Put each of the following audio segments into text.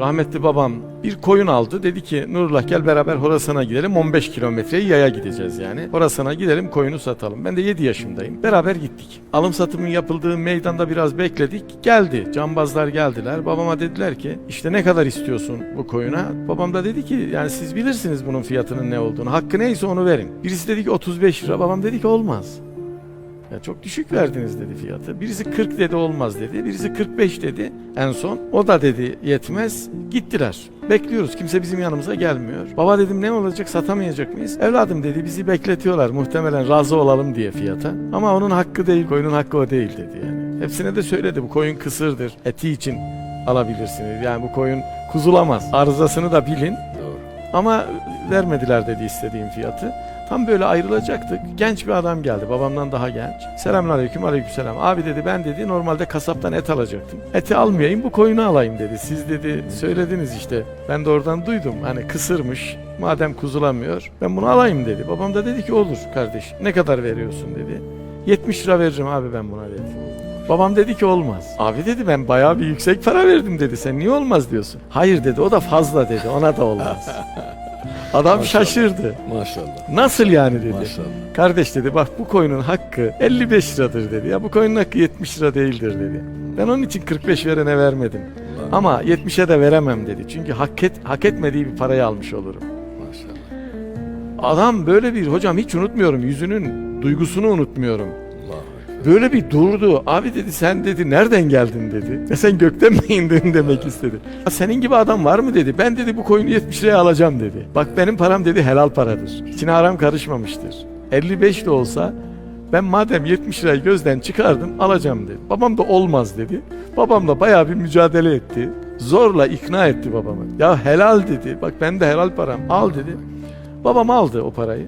Rahmetli babam bir koyun aldı. Dedi ki Nurullah gel beraber Horasan'a gidelim. 15 kilometreyi yaya gideceğiz yani. Horasan'a gidelim koyunu satalım. Ben de 7 yaşındayım. Beraber gittik. Alım satımın yapıldığı meydanda biraz bekledik. Geldi. Cambazlar geldiler. Babama dediler ki işte ne kadar istiyorsun bu koyuna? Babam da dedi ki yani siz bilirsiniz bunun fiyatının ne olduğunu. Hakkı neyse onu verin. Birisi dedi ki 35 lira. Babam dedi ki olmaz. Ya çok düşük verdiniz dedi fiyatı. Birisi 40 dedi olmaz dedi. Birisi 45 dedi en son. O da dedi yetmez. Gittiler. Bekliyoruz. Kimse bizim yanımıza gelmiyor. Baba dedim ne olacak satamayacak mıyız? Evladım dedi bizi bekletiyorlar. Muhtemelen razı olalım diye fiyata. Ama onun hakkı değil. Koyunun hakkı o değil dedi yani. Hepsine de söyledi bu koyun kısırdır. Eti için alabilirsiniz. Yani bu koyun kuzulamaz. Arızasını da bilin. Doğru. Ama vermediler dedi istediğim fiyatı. Tam böyle ayrılacaktık. Genç bir adam geldi. Babamdan daha genç. Selamünaleyküm, aleykümselam. Abi dedi ben dedi normalde kasaptan et alacaktım. Eti almayayım bu koyunu alayım dedi. Siz dedi söylediniz işte. Ben de oradan duydum. Hani kısırmış. Madem kuzulamıyor ben bunu alayım dedi. Babam da dedi ki olur kardeş. Ne kadar veriyorsun dedi. 70 lira veririm abi ben buna dedi. Babam dedi ki olmaz. Abi dedi ben bayağı bir yüksek para verdim dedi. Sen niye olmaz diyorsun? Hayır dedi o da fazla dedi. Ona da olmaz. Adam Maşallah. şaşırdı. Maşallah. Nasıl yani dedi. Maşallah. Kardeş dedi bak bu koyunun hakkı 55 liradır dedi. Ya bu koyunun hakkı 70 lira değildir dedi. Ben onun için 45 verene vermedim. Allah. Ama 70'e de veremem dedi. Çünkü hak, et, hak etmediği bir parayı almış olurum. Maşallah. Adam böyle bir hocam hiç unutmuyorum yüzünün duygusunu unutmuyorum. Allah. Böyle bir durdu. Abi dedi sen dedi nereden geldin dedi. Ya sen gökten mi indin demek istedi. "Ya Senin gibi adam var mı dedi. Ben dedi bu koyunu 70 liraya alacağım dedi. Bak benim param dedi helal paradır. İçine haram karışmamıştır. 55 de olsa ben madem 70 lirayı gözden çıkardım alacağım dedi. Babam da olmaz dedi. Babam da bayağı bir mücadele etti. Zorla ikna etti babamı. Ya helal dedi. Bak ben de helal param al dedi. Babam aldı o parayı.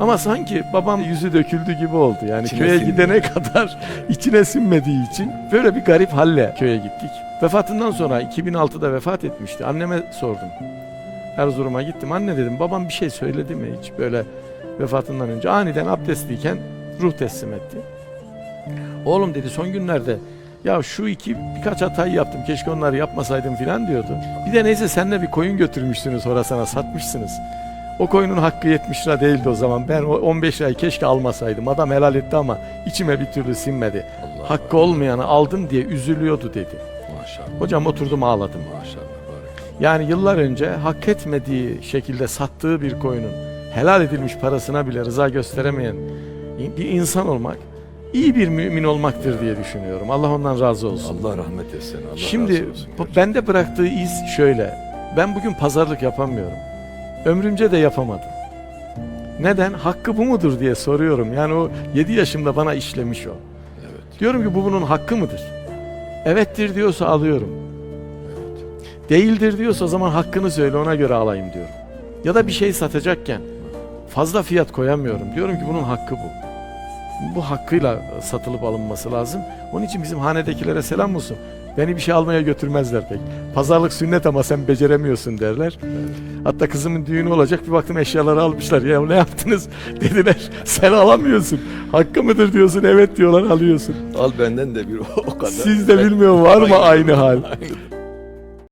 Ama sanki babam yüzü döküldü gibi oldu. Yani İçine köye sinmedi. gidene kadar içine sinmediği için böyle bir garip halle köye gittik. Vefatından sonra 2006'da vefat etmişti. Anneme sordum. Erzurum'a gittim. Anne dedim babam bir şey söyledi mi hiç böyle vefatından önce? Aniden abdestliyken ruh teslim etti. Oğlum dedi son günlerde ya şu iki birkaç hatayı yaptım keşke onları yapmasaydım filan diyordu. Bir de neyse senle bir koyun götürmüşsünüz Horasan'a satmışsınız. O koyunun hakkı 70 lira değildi o zaman. Ben o 15 lirayı keşke almasaydım. Adam helal etti ama içime bir türlü sinmedi. Allah. Hakkı olmayanı aldım diye üzülüyordu dedi. Maşallah. Hocam oturdum ağladım. Maşallah. Yani yıllar önce hak etmediği şekilde sattığı bir koyunun helal edilmiş parasına bile rıza gösteremeyen bir insan olmak iyi bir mümin olmaktır diye düşünüyorum. Allah ondan razı olsun. Allah rahmet etsin. Allah Şimdi razı olsun. bende bıraktığı iz şöyle. Ben bugün pazarlık yapamıyorum. Ömrümce de yapamadım. Neden? Hakkı bu mudur diye soruyorum. Yani o 7 yaşımda bana işlemiş o. Evet. Diyorum ki bu bunun hakkı mıdır? Evettir diyorsa alıyorum. Evet. Değildir diyorsa o zaman hakkını söyle ona göre alayım diyorum. Ya da bir şey satacakken fazla fiyat koyamıyorum. Diyorum ki bunun hakkı bu. Bu hakkıyla satılıp alınması lazım. Onun için bizim hanedekilere selam olsun. Beni bir şey almaya götürmezler pek. Pazarlık sünnet ama sen beceremiyorsun derler. Hatta kızımın düğünü olacak bir baktım eşyaları almışlar. Ya ne yaptınız dediler. Sen alamıyorsun. Hakkı mıdır diyorsun evet diyorlar alıyorsun. Al benden de bir o kadar. Sizde bilmiyorum var mı aynı hal?